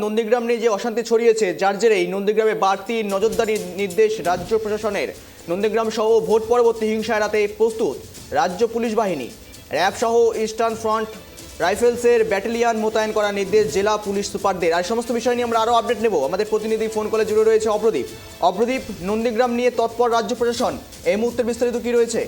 নন্দীগ্রাম নিয়ে যে অশান্তি ছড়িয়েছে, যার জেরেই নন্দীগ্রামে বাড়তি নজরদারির নির্দেশ রাজ্য প্রশাসনের। নন্দীগ্রাম সহ ভোট পরবর্তী হিংসা এড়াতে প্রস্তুত রাজ্য পুলিশ বাহিনী। র্যাব সহ ইস্টার্ন ফ্রন্ট রাইফেলসের ব্যাটালিয়ান মোতায়েন করার নির্দেশ জেলা পুলিশ সুপারদের। আর সমস্ত বিষয় নিয়ে আমরা আরও আপডেট নেব। আমাদের প্রতিনিধি ফোন কলে জুড়ে রয়েছে অপ্রদীপ। অপ্রদীপ, নন্দীগ্রাম নিয়ে তৎপর রাজ্য প্রশাসন, এই মুহূর্তে বিস্তারিত কী রয়েছে?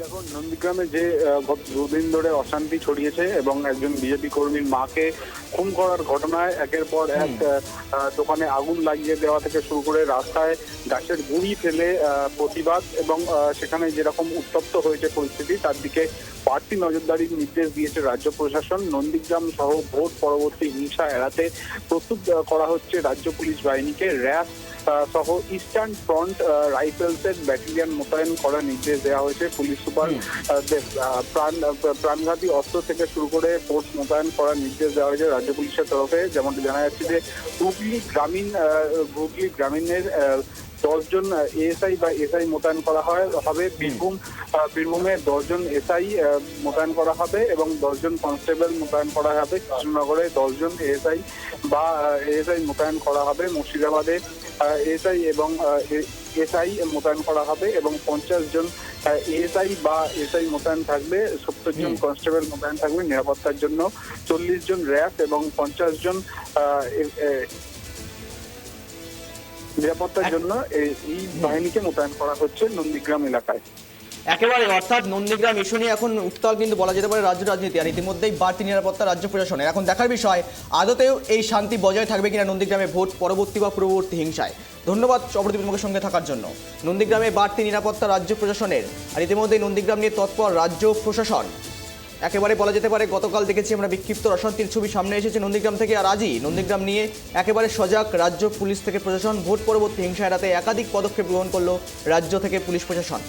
দেখো নন্দীগ্রামে যে গত দুদিন ধরে অশান্তি ছড়িয়েছে এবং একজন বিজেপি কর্মীর মাকে খুন করার ঘটনায় একের পর এক দোকানে আগুন লাগিয়ে দেওয়া থেকে শুরু করে রাস্তায় গাছের গুঁড়ি ফেলে প্রতিবাদ এবং সেখানে যেরকম উত্তপ্ত হয়েছে পরিস্থিতি তার দিকে বাড়তি নজরদারির নির্দেশ দিয়েছে রাজ্য প্রশাসন। নন্দীগ্রাম সহ ভোট পরবর্তী হিংসা এড়াতে প্রস্তুত করা হচ্ছে রাজ্য পুলিশ বাহিনীকে র্যাব সহ ইস্টার্ন ফ্রন্ট রাইফেলসের ব্যাটালিয়ন মোতায়েন করার নির্দেশ দেওয়া হয়েছে পুলিশ সুপার প্রাণ প্রাণঘাতী অস্ত্র থেকে শুরু করে ফোর্স মোতায়েন করার নির্দেশ দেওয়া হয়েছে রাজ্য পুলিশের তরফে। যেমনটি জানা যাচ্ছে যে হুগলি গ্রামীণ হুগলি গ্রামীণের দশজন এএসআই বা এসআই মোতায়েন করা হয় হবে বীরভূম বীরভূমে দশজন এসআই মোতায়েন করা হবে এবং দশজন কনস্টেবল মোতায়েন করা হবে। কৃষ্ণনগরে দশজন এএসআই বা এএসআই মোতায়েন করা হবে। মুর্শিদাবাদে এসআই এবং এসআই মোতায়েন করা হবে এবং পঞ্চাশ জন এএসআই বা এসআই মোতায়েন থাকবে। সত্তর জন কনস্টেবল মোতায়েন থাকবে নিরাপত্তার জন্য। চল্লিশ জন র্যাব এবং পঞ্চাশ জন নিরাপত্তার জন্য এই- এই বাহিনীকে মোতায়েন করা হচ্ছে নন্দীগ্রাম এলাকায়। একেবারে, অর্থাৎ নন্দীগ্রাম ইস্যু নিয়ে এখন উত্তাল কিন্তু বলা যেতে পারে রাজ্য রাজনীতি। আর ইতিমধ্যেই বাড়তি নিরাপত্তা, রাজ্য প্রশাসনের। এখন দেখার বিষয়, আদতেও এই শান্তি বজায় থাকবে কিনা নন্দীগ্রামে ভোট, পরবর্তী বা পূর্ববর্তী হিংসায়? ধন্যবাদ অপরদীপ তোমাকে সঙ্গে থাকার জন্য। নন্দীগ্রামে বাড়তি নিরাপত্তা, রাজ্য প্রশাসনের। আর ইতিমধ্যেই নন্দীগ্রাম নিয়ে তৎপর রাজ্য প্রশাসন। একেবারে বলা যেতে পারে, গতকাল দেখেছি আমরা বিক্ষিপ্ত অশান্তির ছবি সামনে এসেছে নন্দীগ্রাম থেকে। আর আজই নন্দীগ্রাম নিয়ে একেবারে সজাগ রাজ্য পুলিশ থেকে প্রশাসন ভোট, পরবর্তী হিংসা এড়াতে একাধিক পদক্ষেপ গ্রহণ করল রাজ্য থেকে পুলিশ প্রশাসন।